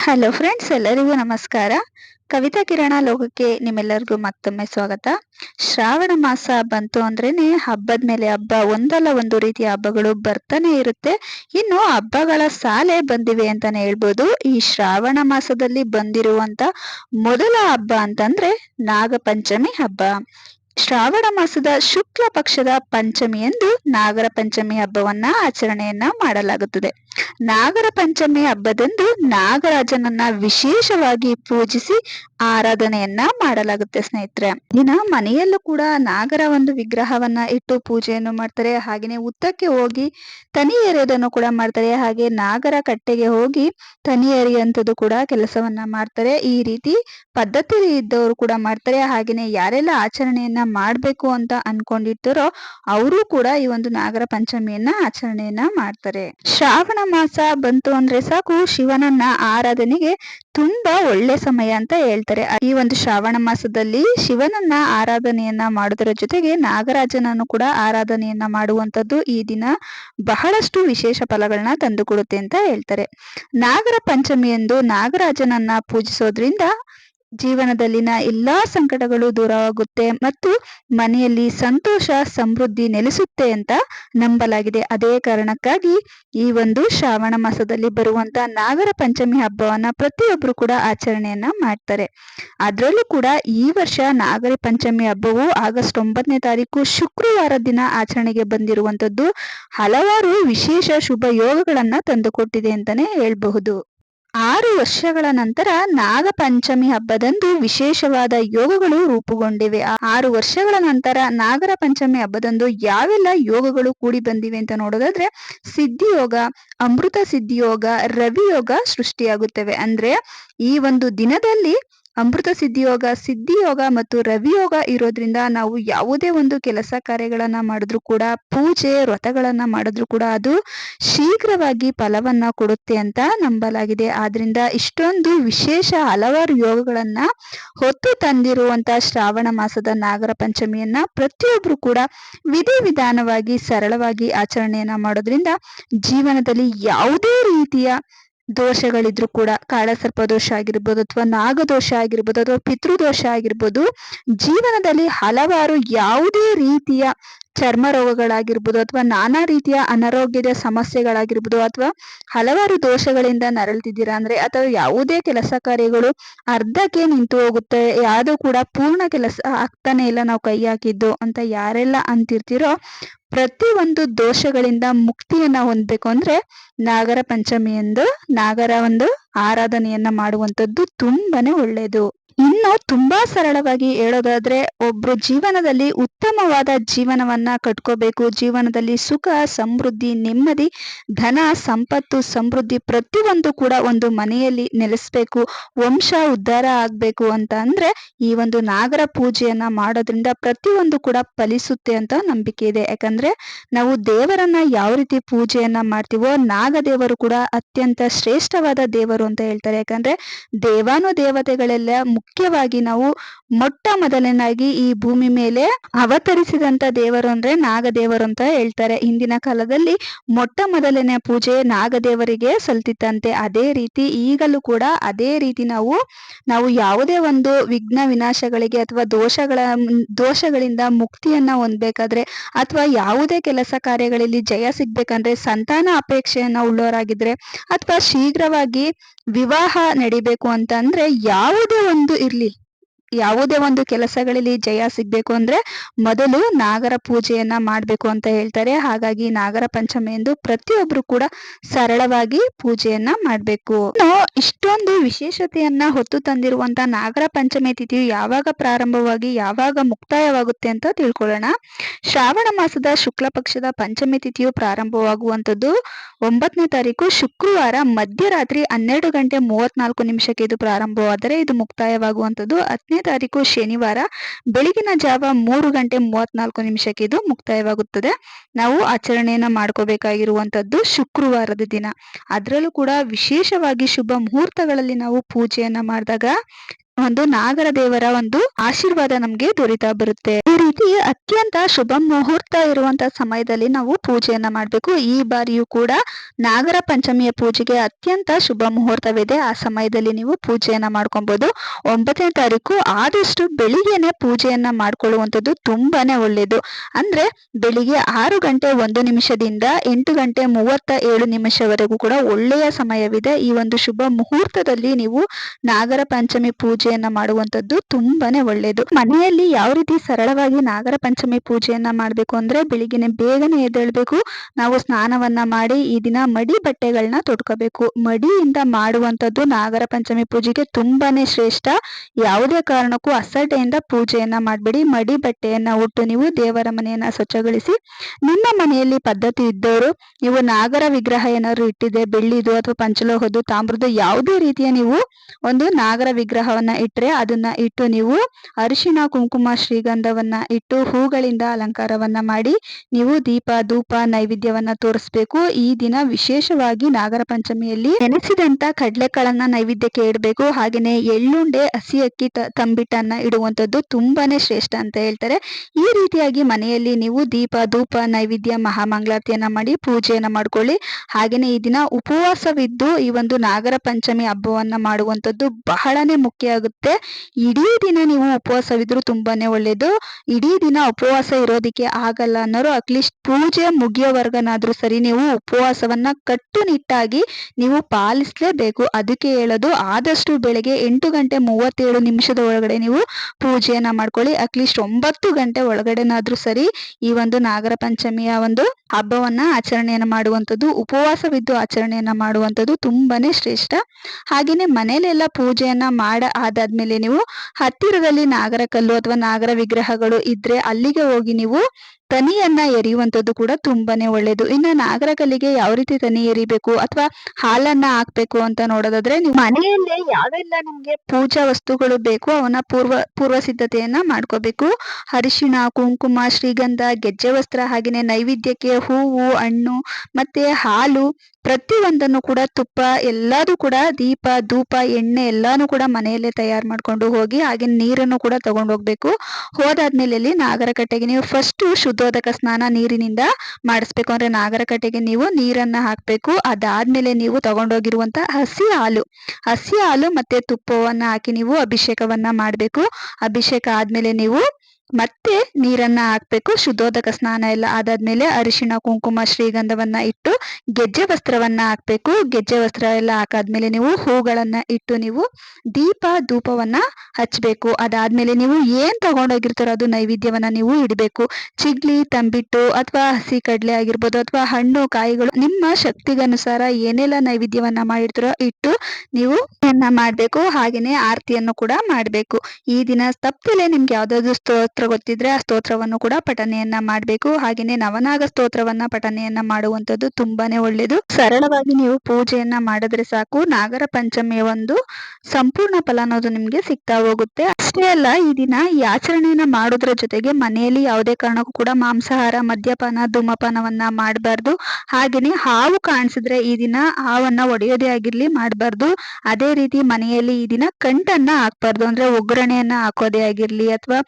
Hello friends ಎಲ್ಲರಿಗೂ ನಮಸ್ಕಾರ. ಕವಿತಾ ಕಿರಣ ಲೋಕಕ್ಕೆ ನಿಮ್ಮೆಲ್ಲರಿಗೂ ಮತ್ತೊಮ್ಮೆ ಸ್ವಾಗತ. ಶ್ರಾವಣ ಮಾಸ ಬಂತು ಅಂದ್ರೇನೆ ಹಬ್ಬದ ಮೇಲೆ ಹಬ್ಬ, ಒಂದಲ್ಲ ಒಂದು ರೀತಿಯ ಹಬ್ಬಗಳು ಬರ್ತಾನೆ ಇರುತ್ತೆ. ಇನ್ನು ಹಬ್ಬಗಳ ಸಾಲೆ ಬಂದಿವೆ ಅಂತಾನೆ ಹೇಳ್ಬೋದು. ಈ ಶ್ರಾವಣ ಮಾಸದಲ್ಲಿ ಬಂದಿರುವಂತ ಮೊದಲ ಹಬ್ಬ ಅಂತಂದ್ರೆ ನಾಗಪಂಚಮಿ ಹಬ್ಬ. ಶ್ರಾವಣ ಮಾಸದ ಶುಕ್ಲ ಪಕ್ಷದ ಪಂಚಮಿಯಂದು ನಾಗರ ಪಂಚಮಿ ಹಬ್ಬವನ್ನ ಆಚರಣೆಯನ್ನ ಮಾಡಲಾಗುತ್ತದೆ. ನಾಗರ ಪಂಚಮಿ ಹಬ್ಬದಂದು ನಾಗರಾಜನನ್ನ ವಿಶೇಷವಾಗಿ ಪೂಜಿಸಿ ಆರಾಧನೆಯನ್ನ ಮಾಡಲಾಗುತ್ತೆ ಸ್ನೇಹಿತರೆ. ದಿನ ಮನೆಯಲ್ಲೂ ಕೂಡ ನಾಗರ ಒಂದು ವಿಗ್ರಹವನ್ನ ಇಟ್ಟು ಪೂಜೆಯನ್ನು ಮಾಡ್ತಾರೆ. ಹಾಗೆಯೇ ಉತ್ತಕ್ಕೆ ಹೋಗಿ ತನಿ ಎರೆಯೋದನ್ನು ಕೂಡ ಮಾಡ್ತಾರೆ. ಹಾಗೆ ನಾಗರ ಕಟ್ಟೆಗೆ ಹೋಗಿ ತನಿ ಎರೆಯುವಂಥದ್ದು ಕೂಡ ಕೆಲಸವನ್ನ ಮಾಡ್ತಾರೆ. ಈ ರೀತಿ ಪದ್ಧತಿ ಇದ್ದವರು ಕೂಡ ಮಾಡ್ತಾರೆ. ಹಾಗೆಯೇ ಯಾರೆಲ್ಲ ಆಚರಣೆಯನ್ನ ಮಾಡ್ಬೇಕು ಅಂತ ಅನ್ಕೊಂಡಿರ್ತಾರೋ ಅವರು ಕೂಡ ಈ ಒಂದು ನಾಗರ ಪಂಚಮಿಯನ್ನ ಆಚರಣೆಯನ್ನ ಮಾಡ್ತಾರೆ. ಶ್ರಾವಣ ಮಾಸ ಬಂತು ಅಂದ್ರೆ ಸಾಕು ಶಿವನನ್ನ ಆರಾಧನೆಗೆ ತುಂಬಾ ಒಳ್ಳೆ ಸಮಯ ಅಂತ ಹೇಳ್ತಾರೆ. ಈ ಒಂದು ಶ್ರಾವಣ ಮಾಸದಲ್ಲಿ ಶಿವನನ್ನ ಆರಾಧನೆಯನ್ನ ಮಾಡುವುದರ ಜೊತೆಗೆ ನಾಗರಾಜನನ್ನು ಕೂಡ ಆರಾಧನೆಯನ್ನ ಮಾಡುವಂತದ್ದು ಈ ದಿನ ಬಹಳಷ್ಟು ವಿಶೇಷ ಫಲಗಳನ್ನ ತಂದುಕೊಡುತ್ತೆ ಅಂತ ಹೇಳ್ತಾರೆ. ನಾಗರ ಪಂಚಮಿ ಎಂದು ನಾಗರಾಜನನ್ನ ಪೂಜಿಸೋದ್ರಿಂದ ಜೀವನದಲ್ಲಿನ ಎಲ್ಲಾ ಸಂಕಟಗಳು ದೂರವಾಗುತ್ತೆ ಮತ್ತು ಮನೆಯಲ್ಲಿ ಸಂತೋಷ, ಸಮೃದ್ಧಿ ನೆಲೆಸುತ್ತೆ ಅಂತ ನಂಬಲಾಗಿದೆ. ಅದೇ ಕಾರಣಕ್ಕಾಗಿ ಈ ಒಂದು ಶ್ರಾವಣ ಮಾಸದಲ್ಲಿ ಬರುವಂತ ನಾಗರ ಪಂಚಮಿ ಹಬ್ಬವನ್ನ ಪ್ರತಿಯೊಬ್ಬರು ಕೂಡ ಆಚರಣೆಯನ್ನ ಮಾಡ್ತಾರೆ. ಅದರಲ್ಲೂ ಕೂಡ ಈ ವರ್ಷ ನಾಗರ ಪಂಚಮಿ ಹಬ್ಬವು ಆಗಸ್ಟ್ ಒಂಬತ್ತನೇ ತಾರೀಕು ಶುಕ್ರವಾರ ದಿನ ಆಚರಣೆಗೆ ಬಂದಿರುವಂತದ್ದು ಹಲವಾರು ವಿಶೇಷ ಶುಭ ಯೋಗಗಳನ್ನ ತಂದುಕೊಟ್ಟಿದೆ ಅಂತಾನೆ ಹೇಳ್ಬಹುದು. ಆರು ವರ್ಷಗಳ ನಂತರ ನಾಗಪಂಚಮಿ ಹಬ್ಬದಂದು ವಿಶೇಷವಾದ ಯೋಗಗಳು ರೂಪುಗೊಂಡಿವೆ. ಆರು ವರ್ಷಗಳ ನಂತರ ನಾಗರ ಪಂಚಮಿ ಹಬ್ಬದಂದು ಯಾವೆಲ್ಲ ಯೋಗಗಳು ಕೂಡಿ ಬಂದಿವೆ ಅಂತ ನೋಡೋದಾದ್ರೆ ಸಿದ್ಧಿಯೋಗ ಅಮೃತ ಸಿದ್ಧಿಯೋಗ ರವಿಯೋಗ ರವಿ ಯೋಗ ಸೃಷ್ಟಿಯಾಗುತ್ತವೆ. ಅಂದ್ರೆ ಈ ಒಂದು ದಿನದಲ್ಲಿ ಅಮೃತ ಸಿದ್ಧಿಯೋಗ ಸಿದ್ಧಿಯೋಗ ಮತ್ತು ರವಿಯೋಗ ಇರೋದ್ರಿಂದ ನಾವು ಯಾವುದೇ ಒಂದು ಕೆಲಸ ಕಾರ್ಯಗಳನ್ನ ಮಾಡಿದ್ರು ಕೂಡ, ಪೂಜೆ, ವ್ರತಗಳನ್ನ ಮಾಡಿದ್ರು ಕೂಡ ಅದು ಶೀಘ್ರವಾಗಿ ಫಲವನ್ನ ಕೊಡುತ್ತೆ ಅಂತ ನಂಬಲಾಗಿದೆ. ಆದ್ರಿಂದ ಇಷ್ಟೊಂದು ವಿಶೇಷ ಹಲವಾರು ಯೋಗಗಳನ್ನ ಹೊತ್ತು ತಂದಿರುವಂತ ಶ್ರಾವಣ ಮಾಸದ ನಾಗರ ಪಂಚಮಿಯನ್ನ ಪ್ರತಿಯೊಬ್ರು ಕೂಡ ವಿಧಿ ವಿಧಾನವಾಗಿ ಸರಳವಾಗಿ ಆಚರಣೆಯನ್ನ ಮಾಡೋದ್ರಿಂದ ಜೀವನದಲ್ಲಿ ಯಾವುದೇ ರೀತಿಯ ದೋಷಗಳಿದ್ರು ಕೂಡ ಕಾಳಸರ್ಪ ದೋಷ ಆಗಿರ್ಬೋದು ಅಥವಾ ನಾಗದೋಷ ಆಗಿರ್ಬೋದು ಅಥವಾ ಪಿತೃದೋಷ ಆಗಿರ್ಬೋದು, ಜೀವನದಲ್ಲಿ ಹಲವಾರು ಯಾವುದೇ ರೀತಿಯ ಚರ್ಮ ರೋಗಗಳಾಗಿರ್ಬೋದು ಅಥವಾ ನಾನಾ ರೀತಿಯ ಅನಾರೋಗ್ಯದ ಸಮಸ್ಯೆಗಳಾಗಿರ್ಬೋದು ಅಥವಾ ಹಲವಾರು ದೋಷಗಳಿಂದ ನರಳ್ತಿದ್ದೀರಾ ಅಂದ್ರೆ ಅಥವಾ ಯಾವುದೇ ಕೆಲಸ ಕಾರ್ಯಗಳು ಅರ್ಧಕ್ಕೆ ನಿಂತು ಹೋಗುತ್ತೆ, ಯಾವುದು ಕೂಡ ಪೂರ್ಣ ಕೆಲಸ ಆಗ್ತಾನೆ ಇಲ್ಲ ನಾವು ಕೈ ಹಾಕಿದ್ದು ಅಂತ ಯಾರೆಲ್ಲ ಅಂತಿರ್ತೀರೋ ಪ್ರತಿ ಒಂದು ದೋಷಗಳಿಂದ ಮುಕ್ತಿಯನ್ನ ಹೊಂದಬೇಕು ಅಂದ್ರೆ ನಾಗರ ಪಂಚಮಿಯಂದು ನಾಗರ ಒಂದು ಆರಾಧನೆಯನ್ನ ಮಾಡುವಂತದ್ದು ತುಂಬಾನೇ ಒಳ್ಳೆಯದು ಇನ್ನು ತುಂಬಾ ಸರಳವಾಗಿ ಹೇಳೋದಾದ್ರೆ ಒಬ್ಬರು ಜೀವನದಲ್ಲಿ ಉತ್ತಮವಾದ ಜೀವನವನ್ನ ಕಟ್ಕೋಬೇಕು. ಜೀವನದಲ್ಲಿ ಸುಖ, ಸಮೃದ್ಧಿ, ನೆಮ್ಮದಿ, ಧನ, ಸಂಪತ್ತು, ಸಮೃದ್ಧಿ ಪ್ರತಿಯೊಂದು ಕೂಡ ಒಂದು ಮನೆಯಲ್ಲಿ ನೆಲೆಸ್ಬೇಕು. ವಂಶ, ಉದ್ಧಾರ ಆಗಬೇಕು ಅಂತ ಅಂದರೆ ಈ ಒಂದು ನಾಗರ ಪೂಜೆಯನ್ನ ಮಾಡೋದ್ರಿಂದ ಪ್ರತಿಯೊಂದು ಕೂಡ ಫಲಿಸುತ್ತೆ ಅಂತ ನಂಬಿಕೆ ಇದೆ. ಯಾಕಂದ್ರೆ ನಾವು ದೇವರನ್ನ ಯಾವ ರೀತಿ ಪೂಜೆಯನ್ನ ಮಾಡ್ತೀವೋ ನಾಗದೇವರು ಕೂಡ ಅತ್ಯಂತ ಶ್ರೇಷ್ಠವಾದ ದೇವರು ಅಂತ ಹೇಳ್ತಾರೆ. ಯಾಕಂದ್ರೆ ದೇವಾನು ದೇವತೆಗಳೆಲ್ಲ ಮುಖ್ಯವಾಗಿ ನಾವು ಮೊಟ್ಟ ಮೊದಲನಾಗಿ ಈ ಭೂಮಿ ಮೇಲೆ ಅವತರಿಸಿದಂತ ದೇವರು ಅಂದ್ರೆ ನಾಗದೇವರು ಅಂತ ಹೇಳ್ತಾರೆ. ಹಿಂದಿನ ಕಾಲದಲ್ಲಿ ಮೊಟ್ಟ ಮೊದಲನೇ ಪೂಜೆ ನಾಗದೇವರಿಗೆ ಸಲ್ತಿತ್ತಂತೆ. ಅದೇ ರೀತಿ ಈಗಲೂ ಕೂಡ ಅದೇ ರೀತಿ ನಾವು ನಾವು ಯಾವುದೇ ಒಂದು ವಿಘ್ನ ವಿನಾಶಗಳಿಗೆ ಅಥವಾ ದೋಷಗಳ, ದೋಷಗಳಿಂದ ಮುಕ್ತಿಯನ್ನ ಹೊಂದ್ಬೇಕಾದ್ರೆ ಅಥವಾ ಯಾವುದೇ ಕೆಲಸ ಕಾರ್ಯಗಳಲ್ಲಿ ಜಯ ಸಿಗ್ಬೇಕಂದ್ರೆ ಸಂತಾನ ಅಪೇಕ್ಷೆಯನ್ನ ಉಳ್ಳೋರಾಗಿದ್ರೆ ಅಥವಾ ಶೀಘ್ರವಾಗಿ ವಿವಾಹ ನಡಿಬೇಕು ಅಂತ ಅಂದ್ರೆ ಯಾವುದೇ ಒಂದು ಇರ್ಲಿ ಯಾವುದೇ ಒಂದು ಕೆಲಸಗಳಲ್ಲಿ ಜಯ ಸಿಗ್ಬೇಕು ಅಂದ್ರೆ ಮೊದಲು ನಾಗರ ಪೂಜೆಯನ್ನ ಮಾಡ್ಬೇಕು ಅಂತ ಹೇಳ್ತಾರೆ. ಹಾಗಾಗಿ ನಾಗರ ಪಂಚಮಿ ಎಂದು ಪ್ರತಿಯೊಬ್ರು ಕೂಡ ಸರಳವಾಗಿ ಪೂಜೆಯನ್ನ ಮಾಡ್ಬೇಕು. ಇಷ್ಟೊಂದು ವಿಶೇಷತೆಯನ್ನ ಹೊತ್ತು ತಂದಿರುವಂತ ನಾಗರ ಪಂಚಮಿ ತಿಥಿಯು ಯಾವಾಗ ಪ್ರಾರಂಭವಾಗಿ ಯಾವಾಗ ಮುಕ್ತಾಯವಾಗುತ್ತೆ ಅಂತ ತಿಳ್ಕೊಳ್ಳೋಣ. ಶ್ರಾವಣ ಮಾಸದ ಶುಕ್ಲ ಪಕ್ಷದ ಪಂಚಮಿ ತಿಥಿಯು ಪ್ರಾರಂಭವಾಗುವಂತದ್ದು ಒಂಬತ್ತನೇ ತಾರೀಕು ಶುಕ್ರವಾರ ಮಧ್ಯರಾತ್ರಿ ಹನ್ನೆರಡು ಗಂಟೆ ಮೂವತ್ನಾಲ್ಕು ನಿಮಿಷಕ್ಕೆ ಇದು ಪ್ರಾರಂಭವಾದರೆ ಇದು ಮುಕ್ತಾಯವಾಗುವಂತದ್ದು ಹತ್ತನೇ ತಾರೀಕು ಶನಿವಾರ ಬೆಳಗಿನ ಜಾವ ಮೂರು ಗಂಟೆ ಮೂವತ್ನಾಲ್ಕು ನಿಮಿಷಕ್ಕೆ ಇದು ಮುಕ್ತಾಯವಾಗುತ್ತದೆ. ನಾವು ಆಚರಣೆಯನ್ನ ಮಾಡ್ಕೋಬೇಕಾಗಿರುವಂತದ್ದು ಶುಕ್ರವಾರದ ದಿನ. ಅದರಲ್ಲೂ ಕೂಡ ವಿಶೇಷವಾಗಿ ಶುಭ ಮುಹೂರ್ತಗಳಲ್ಲಿ ನಾವು ಪೂಜೆಯನ್ನ ಮಾಡಿದಾಗ ಒಂದು ನಾಗರ ದೇವರ ಒಂದು ಆಶೀರ್ವಾದ ನಮ್ಗೆ ದೊರೀತಾ ಬರುತ್ತೆ. ಈ ರೀತಿ ಅತ್ಯಂತ ಶುಭ ಮುಹೂರ್ತ ಇರುವಂತ ಸಮಯದಲ್ಲಿ ನಾವು ಪೂಜೆಯನ್ನ ಮಾಡಬೇಕು. ಈ ಬಾರಿಯೂ ಕೂಡ ನಾಗರ ಪಂಚಮಿಯ ಪೂಜೆಗೆ ಅತ್ಯಂತ ಶುಭ ಮುಹೂರ್ತವಿದೆ. ಆ ಸಮಯದಲ್ಲಿ ನೀವು ಪೂಜೆಯನ್ನ ಮಾಡ್ಕೊಬಹುದು ಒಂಬತ್ತನೇ ತಾರೀಕು ಆದಷ್ಟು ಬೆಳಿಗ್ಗೆನೆ ಪೂಜೆಯನ್ನ ಮಾಡ್ಕೊಳ್ಳುವಂಥದ್ದು ತುಂಬಾನೇ ಒಳ್ಳೇದು. ಅಂದ್ರೆ ಬೆಳಿಗ್ಗೆ ಆರು ಗಂಟೆ ಒಂದು ನಿಮಿಷದಿಂದ ಎಂಟು ಗಂಟೆ ಮೂವತ್ತ ಏಳು ನಿಮಿಷವರೆಗೂ ಕೂಡ ಒಳ್ಳೆಯ ಸಮಯವಿದೆ. ಈ ಒಂದು ಶುಭ ಮುಹೂರ್ತದಲ್ಲಿ ನೀವು ನಾಗರ ಪಂಚಮಿ ಪೂಜೆಯನ್ನ ಮಾಡುವಂತದ್ದು ತುಂಬಾನೇ ಒಳ್ಳೇದು. ಮನೆಯಲ್ಲಿ ಯಾವ ರೀತಿ ಸರಳವಾಗಿ ನಾಗರ ಪಂಚಮಿ ಪೂಜೆಯನ್ನ ಮಾಡ್ಬೇಕು ಅಂದ್ರೆ ಬೆಳಿಗ್ಗೆನೆ ಬೇಗನೆ ಎದ್ದೇಳ್ಬೇಕು. ನಾವು ಸ್ನಾನವನ್ನ ಮಾಡಿ ಈ ದಿನ ಮಡಿ ಬಟ್ಟೆಗಳನ್ನ ತೊಡ್ಕೋಬೇಕು ಮಡಿಯಿಂದ ಮಾಡುವಂತದ್ದು ನಾಗರ ಪಂಚಮಿ ಪೂಜೆಗೆ ತುಂಬಾನೇ ಶ್ರೇಷ್ಠ. ಯಾವುದೇ ಕಾರಣಕ್ಕೂ ಅಸಡ್ಡೆಯಿಂದ ಪೂಜೆಯನ್ನ ಮಾಡಬೇಡಿ. ಮಡಿ ಬಟ್ಟೆಯನ್ನ ಉಟ್ಟು ನೀವು ದೇವರ ಮನೆಯನ್ನ ಸ್ವಚ್ಛಗೊಳಿಸಿ. ನಿಮ್ಮ ಮನೆಯಲ್ಲಿ ಪದ್ಧತಿ ಇದ್ದವರು, ನೀವು ನಾಗರ ವಿಗ್ರಹ ಏನಾದ್ರು ಇಟ್ಟಿದೆ, ಬೆಳ್ಳಿದು ಅಥವಾ ಪಂಚಲೋಹದ್ದು, ತಾಮ್ರದ್ದು ಯಾವುದೇ ರೀತಿಯ ನೀವು ಒಂದು ನಾಗರ ವಿಗ್ರಹವನ್ನ ಇಟ್ಟರೆ ಅದನ್ನ ಇಟ್ಟು ನೀವು ಅರಿಶಿಣ, ಕುಂಕುಮ, ಶ್ರೀಗಂಧವನ್ನ ಇಟ್ಟು ಹೂಗಳಿಂದ ಅಲಂಕಾರವನ್ನ ಮಾಡಿ ನೀವು ದೀಪ, ಧೂಪ, ನೈವೇದ್ಯವನ್ನ ತೋರಿಸ್ಬೇಕು. ಈ ದಿನ ವಿಶೇಷವಾಗಿ ನಾಗರ ಪಂಚಮಿಯಲ್ಲಿ ನೆನೆಸಿದಂತ ಕಡಲೆಕಾಳನ್ನ ನೈವೇದ್ಯಕ್ಕೆ ಇಡಬೇಕು. ಹಾಗೆಯೇ ಎಳ್ಳುಂಡೆ, ಹಸಿ ಅಕ್ಕಿ ತಂಬಿಟ್ಟನ್ನ ಇಡುವಂತದ್ದು ತುಂಬಾನೇ ಶ್ರೇಷ್ಠ ಅಂತ ಹೇಳ್ತಾರೆ. ಈ ರೀತಿಯಾಗಿ ಮನೆಯಲ್ಲಿ ನೀವು ದೀಪ, ಧೂಪ, ನೈವೇದ್ಯ, ಮಹಾಮಂಗಳಾರತಿಯನ್ನ ಮಾಡಿ ಪೂಜೆಯನ್ನ ಮಾಡ್ಕೊಳ್ಳಿ. ಹಾಗೆಯೇ ಈ ದಿನ ಉಪವಾಸವಿದ್ದು ಈ ಒಂದು ನಾಗರ ಪಂಚಮಿ ಹಬ್ಬವನ್ನ ಮಾಡುವಂತದ್ದು ಬಹಳನೇ ಮುಖ್ಯ ಆಗುತ್ತೆ ಇಡೀ ದಿನ ನೀವು ಉಪವಾಸವಿದ್ರು ತುಂಬಾನೇ ಒಳ್ಳೇದು. ಇಡೀ ದಿನ ಉಪವಾಸ ಇರೋದಿಕ್ಕೆ ಆಗಲ್ಲ ಅನ್ನೋರು ಅಟ್ಲೀಸ್ಟ್ ಪೂಜೆ ಮುಗಿಯೋವರೆಗನಾದ್ರೂ ಸರಿ ನೀವು ಉಪವಾಸವನ್ನ ಕಟ್ಟುನಿಟ್ಟಾಗಿ ನೀವು ಪಾಲಿಸಲೇಬೇಕು. ಅದಕ್ಕೆ ಹೇಳೋದು ಆದಷ್ಟು ಬೆಳಗ್ಗೆ ಎಂಟು ಗಂಟೆ ಮೂವತ್ತೇಳು ನಿಮಿಷದ ಒಳಗಡೆ ನೀವು ಪೂಜೆಯನ್ನ ಮಾಡ್ಕೊಳ್ಳಿ. ಅಟ್ಲೀಸ್ಟ್ ಒಂಬತ್ತು ಗಂಟೆ ಒಳಗಡೆನಾದ್ರೂ ಸರಿ ಈ ಒಂದು ನಾಗರ ಪಂಚಮಿಯ ಒಂದು ಹಬ್ಬವನ್ನ ಆಚರಣೆಯನ್ನ ಮಾಡುವಂಥದ್ದು, ಉಪವಾಸವಿದ್ದು ಆಚರಣೆಯನ್ನ ಮಾಡುವಂಥದ್ದು ತುಂಬಾನೇ ಶ್ರೇಷ್ಠ. ಹಾಗೆಯೇ ಮನೆಯಲ್ಲೆಲ್ಲ ಪೂಜೆಯನ್ನ ಮಾಡ ಆದಾದ್ಮೇಲೆ ನೀವು ಹತ್ತಿರದಲ್ಲಿ ನಾಗರ ಕಲ್ಲು ಅಥವಾ ನಾಗರ ವಿಗ್ರಹಗಳು ಇದ್ರೆ ಅಲ್ಲಿಗೆ ಹೋಗಿ ನೀವು ತನಿಯನ್ನ ಎರಿಯುವಂಥದ್ದು ಕೂಡ ತುಂಬಾನೇ ಒಳ್ಳೇದು. ಇನ್ನು ನಾಗರಕಲ್ಲಿಗೆ ಯಾವ ರೀತಿ ತನಿ ಎರಿಬೇಕು ಅಥವಾ ಹಾಲನ್ನ ಹಾಕ್ಬೇಕು ಅಂತ ನೋಡೋದಾದ್ರೆ ನೀವು ಮನೆಯಲ್ಲೇ ಯಾವೆಲ್ಲ ನಿಮ್ಗೆ ಪೂಜಾ ವಸ್ತುಗಳು ಬೇಕು ಅವನ್ನ ಪೂರ್ವ ಪೂರ್ವ ಸಿದ್ಧತೆಯನ್ನ ಮಾಡ್ಕೋಬೇಕು. ಅರಿಶಿಣ, ಕುಂಕುಮ, ಶ್ರೀಗಂಧ, ಗೆಜ್ಜೆ ವಸ್ತ್ರ ಹಾಗೆಯೇ ನೈವೇದ್ಯಕ್ಕೆ ಹೂವು, ಹಣ್ಣು ಮತ್ತೆ ಹಾಲು ಪ್ರತಿಯೊಂದನ್ನು ಕೂಡ ತುಪ್ಪ ಎಲ್ಲದೂ ಕೂಡ ದೀಪ, ಧೂಪ, ಎಣ್ಣೆ ಎಲ್ಲಾನು ಕೂಡ ಮನೆಯಲ್ಲೇ ತಯಾರು ಮಾಡ್ಕೊಂಡು ಹೋಗಿ ಹಾಗೆ ನೀರನ್ನು ಕೂಡ ತಗೊಂಡು ಹೋಗ್ಬೇಕು. ಹೋದಾದ್ಮೇಲೆ ನಾಗರಕಟ್ಟೆಗೆ ನೀವು ಫಸ್ಟ್ ಶುದ್ಧೋದಕ ಸ್ನಾನ ನೀರಿನಿಂದ ಮಾಡಿಸ್ಬೇಕು. ಅಂದ್ರೆ ನಾಗರಕಟ್ಟೆಗೆ ನೀವು ನೀರನ್ನ ಹಾಕ್ಬೇಕು. ಅದಾದ್ಮೇಲೆ ನೀವು ತಗೊಂಡೋಗಿರುವಂತ ಹಸಿ ಹಾಲು. ಹಸಿ ಹಾಲು ಮತ್ತೆ ತುಪ್ಪವನ್ನ ಹಾಕಿ ನೀವು ಅಭಿಷೇಕವನ್ನ ಮಾಡಬೇಕು. ಅಭಿಷೇಕ ಆದ್ಮೇಲೆ ನೀವು ಮತ್ತೆ ನೀರನ್ನ ಹಾಕ್ಬೇಕು, ಶುದ್ಧೋದಕ ಸ್ನಾನ ಎಲ್ಲ ಆದಾದ್ಮೇಲೆ ಅರಿಶಿಣ, ಕುಂಕುಮ, ಶ್ರೀಗಂಧವನ್ನ ಇಟ್ಟು ಗೆಜ್ಜೆ ವಸ್ತ್ರವನ್ನ ಹಾಕ್ಬೇಕು. ಗೆಜ್ಜೆ ವಸ್ತ್ರ ಎಲ್ಲ ಹಾಕಾದ್ಮೇಲೆ ನೀವು ಹೂಗಳನ್ನ ಇಟ್ಟು ನೀವು ದೀಪ, ಧೂಪವನ್ನ ಹಚ್ಬೇಕು. ಅದಾದ್ಮೇಲೆ ನೀವು ಏನ್ ತಗೊಂಡೋಗಿರ್ತಾರೋ ಅದು ನೈವೇದ್ಯವನ್ನ ನೀವು ಇಡಬೇಕು. ಚಿಗ್ಲಿ, ತಂಬಿಟ್ಟು ಅಥವಾ ಹಸಿ ಕಡ್ಲೆ ಆಗಿರ್ಬೋದು ಅಥವಾ ಹಣ್ಣು, ಕಾಯಿಗಳು, ನಿಮ್ಮ ಶಕ್ತಿಗನುಸಾರ ಏನೆಲ್ಲ ನೈವೇದ್ಯವನ್ನ ಮಾಡಿರ್ತಾರೋ ಇಟ್ಟು ನೀವು ಮಾಡ್ಬೇಕು. ಹಾಗೇನೆ ಆರತಿಯನ್ನು ಕೂಡ ಮಾಡ್ಬೇಕು. ಈ ದಿನ ತಪ್ಪಲೆ ನಿಮ್ಗೆ ಯಾವ್ದಾದ್ರು ಸ್ತೋತ್ರ ಗೊತ್ತಿದ್ರೆ ಆ ಸ್ತೋತ್ರವನ್ನು ಕೂಡ ಪಠನೆಯನ್ನ ಮಾಡಬೇಕು. ಹಾಗೆಯೇ ನವನಾಗ ಸ್ತೋತ್ರವನ್ನ ಪಠನೆಯನ್ನ ಮಾಡುವಂತದ್ದು ತುಂಬಾನೇ ಒಳ್ಳೇದು. ಸರಳವಾಗಿ ನೀವು ಪೂಜೆಯನ್ನ ಮಾಡಿದ್ರೆ ಸಾಕು. ನಾಗರ ಪಂಚಮಿಯ ಒಂದು ಸಂಪೂರ್ಣ ಫಲ ಅನ್ನೋದು ನಿಮ್ಗೆ ಸಿಗ್ತಾ ಹೋಗುತ್ತೆ. ಅಷ್ಟೇ ಅಲ್ಲ, ಈ ದಿನ ಈ ಆಚರಣೆಯನ್ನ ಮಾಡೋದ್ರ ಜೊತೆಗೆ ಮನೆಯಲ್ಲಿ ಯಾವುದೇ ಕಾರಣಕ್ಕೂ ಕೂಡ ಮಾಂಸಾಹಾರ, ಮದ್ಯಪಾನ, ಧೂಮಪಾನವನ್ನ ಮಾಡಬಾರ್ದು. ಹಾಗೇನೆ ಹಾವು ಕಾಣಿಸಿದ್ರೆ ಈ ದಿನ ಹಾವನ್ನ ಒಡೆಯೋದೇ ಆಗಿರ್ಲಿ, ಮಾಡಬಾರ್ದು. ಅದೇ ರೀತಿ ಮನೆಯಲ್ಲಿ ಈ ದಿನ ಕಂಟನ್ನ ಹಾಕ್ಬಾರ್ದು. ಅಂದ್ರೆ ಒಗ್ಗರಣೆಯನ್ನ ಹಾಕೋದೇ ಆಗಿರ್ಲಿ ಅಥವಾ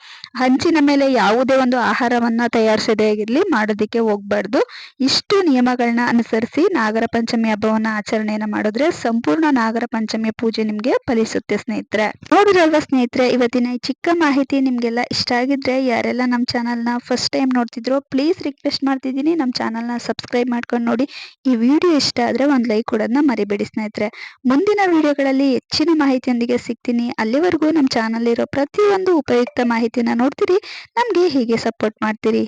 ಹಂಚ ಹಂಚಿನ ಮೇಲೆ ಯಾವುದೇ ಒಂದು ಆಹಾರವನ್ನ ತಯಾರಿಸದೇ ಆಗಿರ್ಲಿ ಮಾಡೋದಿಕ್ಕೆ ಹೋಗ್ಬಾರ್ದು. ಇಷ್ಟು ನಿಯಮಗಳನ್ನ ಅನುಸರಿಸಿ ನಾಗರ ಪಂಚಮಿ ಹಬ್ಬವನ್ನ ಆಚರಣೆಯನ್ನ ಮಾಡಿದ್ರೆ ಸಂಪೂರ್ಣ ನಾಗರ ಪಂಚಮಿ ಪೂಜೆ ನಿಮ್ಗೆ ಫಲಿಸುತ್ತೆ ಸ್ನೇಹಿತರೆ. ನೋಡಿರಲ್ವಾ ಸ್ನೇಹಿತರೆ, ಇವತ್ತಿನ ಈ ಚಿಕ್ಕ ಮಾಹಿತಿ ನಿಮ್ಗೆಲ್ಲ ಇಷ್ಟ ಆಗಿದ್ರೆ ಯಾರೆಲ್ಲ ನಮ್ಮ ಚಾನಲ್ನ ಫಸ್ಟ್ ಟೈಮ್ ನೋಡ್ತಿದ್ರು ಪ್ಲೀಸ್ ರಿಕ್ವೆಸ್ಟ್ ಮಾಡ್ತಿದ್ದೀನಿ. ನಮ್ಮ ಚಾನಲ್ನ ಸಬ್ಸ್ಕ್ರೈಬ್ ಮಾಡ್ಕೊಂಡು ನೋಡಿ. ಈ ವಿಡಿಯೋ ಇಷ್ಟ ಆದ್ರೆ ಒಂದು ಲೈಕ್ ಕೊಡೋದನ್ನ ಮರಿಬೇಡಿ ಸ್ನೇಹಿತರೆ. ಮುಂದಿನ ವಿಡಿಯೋಗಳಲ್ಲಿ ಹೆಚ್ಚಿನ ಮಾಹಿತಿಯೊಂದಿಗೆ ಸಿಗ್ತೀನಿ. ಅಲ್ಲಿವರೆಗೂ ನಮ್ಮ ಚಾನಲ್ ಇರೋ ಪ್ರತಿಯೊಂದು ಉಪಯುಕ್ತ ಮಾಹಿತಿನ ನೋಡ್ತೀರಿ. ನಮಗೆ ಹೀಗೆ ಸಪೋರ್ಟ್ ಮಾಡ್ತೀರಿ?